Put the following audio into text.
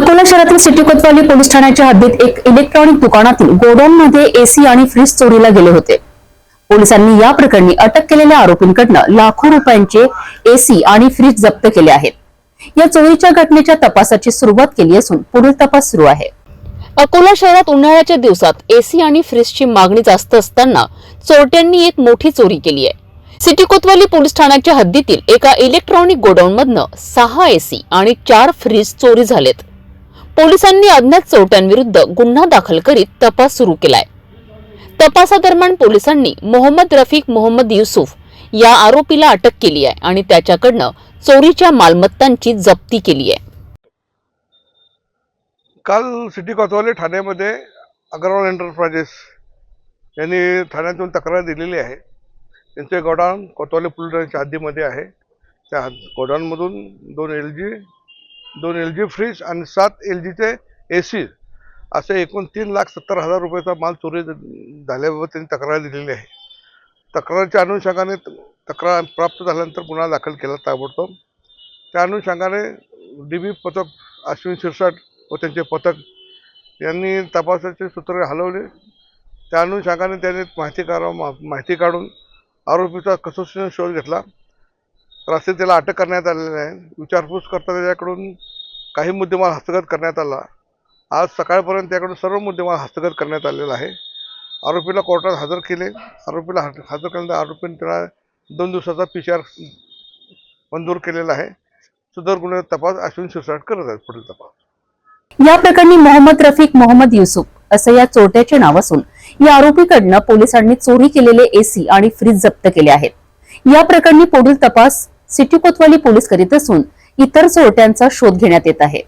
अकोला शहरातील सिटी कोतवाली पोलीस ठाण्याच्या हद्दीत एक इलेक्ट्रॉनिक दुकानातील गोडाऊन मध्ये एसी आणि फ्रीज चोरीला गेले होते. पोलिसांनी या प्रकरणी अटक केलेल्या आरोपींकडनं लाखो रुपयांचे एसी आणि फ्रीज जप्त केले आहेत. या चोरीच्या घटनेच्या तपासाची सुरुवात केली असून पुढील तपास सुरू आहे. अकोला शहरात उन्हाळ्याच्या दिवसात एसी आणि फ्रीजची मागणी जास्त असताना चोरट्यांनी एक मोठी चोरी केली आहे. सिटी कोतवाली पोलीस ठाण्याच्या हद्दीतील एका इलेक्ट्रॉनिक गोडाऊन मधनं सहा एसी आणि चार फ्रीज चोरी झालेत. पोलिसांनी अज्ञात चोरट्यांविरुद्ध गुन्हा दाखल करीत तपास सुरू केलाय. तपासादरम्यान पोलिसांनी मोहम्मद रफीक मोहम्मद युसुफ या आरोपीला अटक केली आहे आणि त्याच्याकडनं चोरीच्या मालमत्तांची जप्ती केली आहे. काल सिटी कोतवाली ठाण्यामध्ये अग्रवाल एंटरप्राइजेस यांनी ठाण्यातून तक्रार दिलेली आहे. त्यांचे गोडाऊन कोतवाली पुलच्या हद्दीमध्ये आहे. त्या गोडाऊनमधून दोन एल जी दोन एल जी फ्रीज आणि सात एल जीचे ए सी असे एकूण तीन लाख सत्तर हजार रुपयाचा माल चोरी झाल्याबाबत त्यांनी तक्रार दिलेली आहे. तक्रारच्या अनुषंगाने तक्रार प्राप्त झाल्यानंतर गुन्हा दाखल केला ताबडतोब. त्या अनुषंगाने डी बी पथक अश्विन शिरसाट व त्यांचे पथक यांनी तपासाचे सूत्र हलवले. त्या अनुषंगाने त्यांनी माहिती काढा मा- माहिती काढून आरोपीचा कसोशीने शोध घेतला. रात्री त्याला अटक करण्यात आलेली आहे. विचारपूस करता त्याच्याकडून काही मुद्देमाल हस्तगत करण्यात आला. आज सकाळपर्यंत त्याकडून सर्व मुद्देमाल हस्तगत करण्यात आलेला आहे. आरोपीला कोर्टात हजर केले. आरोपीला हजर केल्यानंतर आरोपीने त्याला दोन दिवसाचा पी सी आर मंजूर केलेला आहे. सदर गुन्हे तपास अश्विन शिरसाट करत आहेत. पुढील तपास. या प्रकरणी मोहम्मद रफिक मोहम्मद युसुफ असं या चोरट्याचे नाव असून या आरोपीकडनं पोलिसांनी चोरी केलेले एसी आणि फ्रीज जप्त केले आहेत. या प्रकरणी पुढील तपास सिटी कोतवाली पोलीस करीत असून इतर चोरट्यांचा शोध घेण्यात येत आहे.